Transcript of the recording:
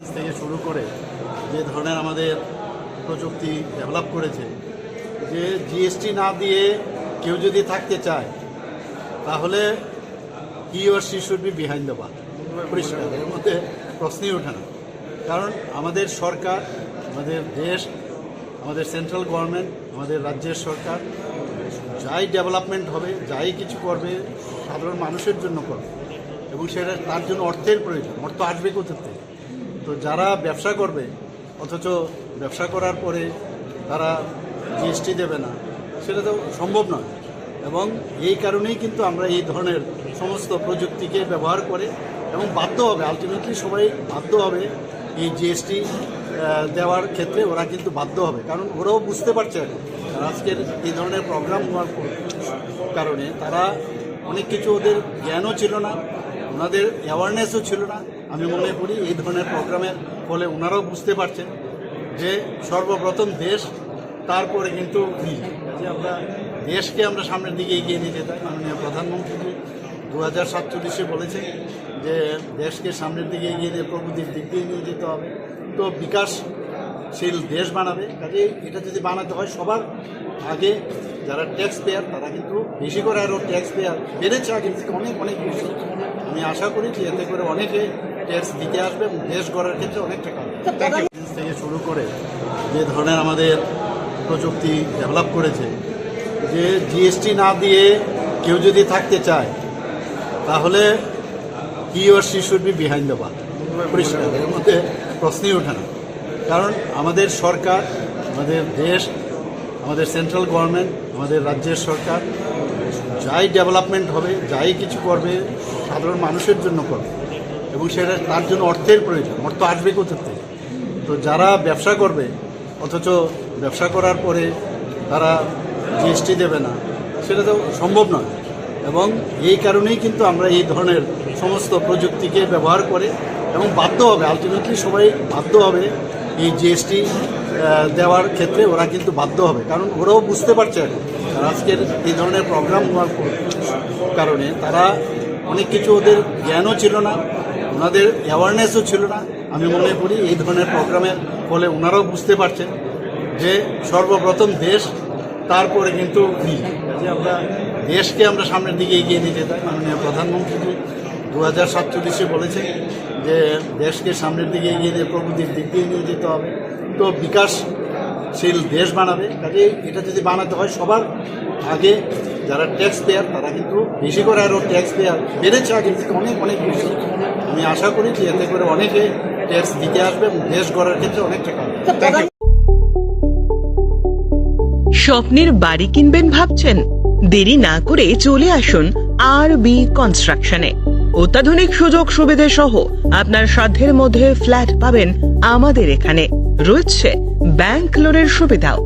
থেকে শুরু করে যে ধরনের আমাদের প্রযুক্তি ডেভেলপ করেছে, যে জিএসটি না দিয়ে কেউ যদি থাকতে চায়, তাহলে he or should be behind the পরিষ্কার, এর মধ্যে প্রশ্নই ওঠে না। কারণ আমাদের সরকার, আমাদের দেশ, আমাদের সেন্ট্রাল গভর্নমেন্ট আমাদের রাজ্যের সরকার, যাই ডেভেলপমেন্ট হবে, যাই কিছু করবে, সাধারণ মানুষের জন্য করবে, এবং সেটা তার জন্য অর্থের প্রয়োজন, অর্থ আসবে কোথা থেকে? তো যারা ব্যবসা করবে, অথচ ব্যবসা করার পরে তারা জিএসটি দেবে না, সেটা তো সম্ভব নয়। এবং এই কারণেই কিন্তু আমরা এই ধরনের সমস্ত প্রযুক্তিকে ব্যবহার করে এবং বাধ্য হবে আলটিমেটলি সবাই বাধ্য হবে এই জিএসটি দেওয়ার ক্ষেত্রে ওরা কিন্তু বাধ্য হবে। কারণ ওরাও বুঝতে পারছে এখন আজকের এই ধরনের প্রোগ্রাম হওয়ার কারণে তারা অনেক কিছু ওদের জ্ঞানও ছিল না, ওনাদের অ্যাওয়ারনেসও ছিল না আমি মনে করি এই ধরনের প্রোগ্রামের ফলে ওনারাও বুঝতে পারছেন যে সর্বপ্রথম দেশ, তারপরে কিন্তু কাজে আমরা দেশকে আমরা সামনের দিকে এগিয়ে নিতে চাই মাননীয় প্রধানমন্ত্রী দু হাজার সাতচল্লিশে বলেছেন যে দেশকে সামনের দিকে এগিয়ে নিয়ে প্রগতির দিক দিয়ে নিয়ে যেতে হবে। তো বিকাশশীল দেশ বানাবে। কাজে এটা যদি বানাতে হয় সবার আগে যারা ট্যাক্স পেয়ার তারা কিন্তু বেশি করে আরও ট্যাক্স পেয়ার বেড়েছে আগে থেকে অনেক অনেক বেশি। আমি আশা করি যে এতে করে অনেকে ট্যাক্স দিতে আসবে এবং দেশ গড়ার ক্ষেত্রে অনেক টাকা থেকে শুরু করে যে ধরনের আমাদের প্রযুক্তি ডেভেলপ করেছে যে জিএসটি না দিয়ে কেউ যদি থাকতে চায় তাহলে he or should be behind the পরিষ্কার। এর মধ্যে প্রশ্নই ওঠে না। কারণ আমাদের সরকার আমাদের দেশ আমাদের সেন্ট্রাল গভর্নমেন্ট আমাদের রাজ্যের সরকার যাই ডেভেলপমেন্ট হবে যাই কিছু করবে সাধারণ মানুষের জন্য করবে। এবং সেটা তার জন্য অর্থের প্রয়োজন, অর্থ আসবে কোথা থেকে? তো যারা ব্যবসা করবে, অথচ ব্যবসা করার পরে তারা জিএসটি দেবে না, সেটা তো সম্ভব নয়। এবং এই কারণেই কিন্তু আমরা এই ধরনের সমস্ত প্রযুক্তিকে ব্যবহার করে এবং বাধ্য হবে আলটিমেটলি সবাই বাধ্য হবে এই জিএসটি দেওয়ার ক্ষেত্রে ওরা কিন্তু বাধ্য হবে। কারণ ওরাও বুঝতে পারছে আর আজকের এই ধরনের প্রোগ্রাম হওয়ার কারণে তারা অনেক কিছু ওদের জ্ঞানও ছিল না ওনাদের অ্যাওয়ারনেসও ছিল না। আমি মনে করি এই ধরনের প্রোগ্রামের ফলে ওনারাও বুঝতে পারছেন যে সর্বপ্রথম দেশ, তারপরে কিন্তু নিজে কাজে আমরা দেশকে আমরা সামনের দিকে এগিয়ে নিতে চাই মাননীয় প্রধানমন্ত্রী দু হাজার সাতচল্লিশে বলেছেন যে দেশকে সামনের দিকে এগিয়ে নিয়ে প্রগতির দিক দিয়ে নিয়ে যেতে হবে। তো বিকাশশীল দেশ বানাবে। কাজে এটা যদি বানাতে হয়, সবার আগে যারা ট্যাক্স পেয়ার তারা কিন্তু বেশি করে আরও ট্যাক্স পেয়ার বেড়েছে আগে থেকে অনেক অনেক বেশি। আমি আশা করি যে এতে করে অনেকে ট্যাক্স দিতে আসবে এবং দেশ গড়ার ক্ষেত্রে অনেক টাকা স্বপ্নের বাড়ি কিনবেন ভাবছেন? দেরি না করে চলে আসুন আর বি কনস্ট্রাকশনে অত্যাধুনিক সুযোগ সুবিধে সহ আপনার সাধ্যের মধ্যে ফ্ল্যাট পাবেন আমাদের এখানে। রয়েছে ব্যাংক লোনের সুবিধাও।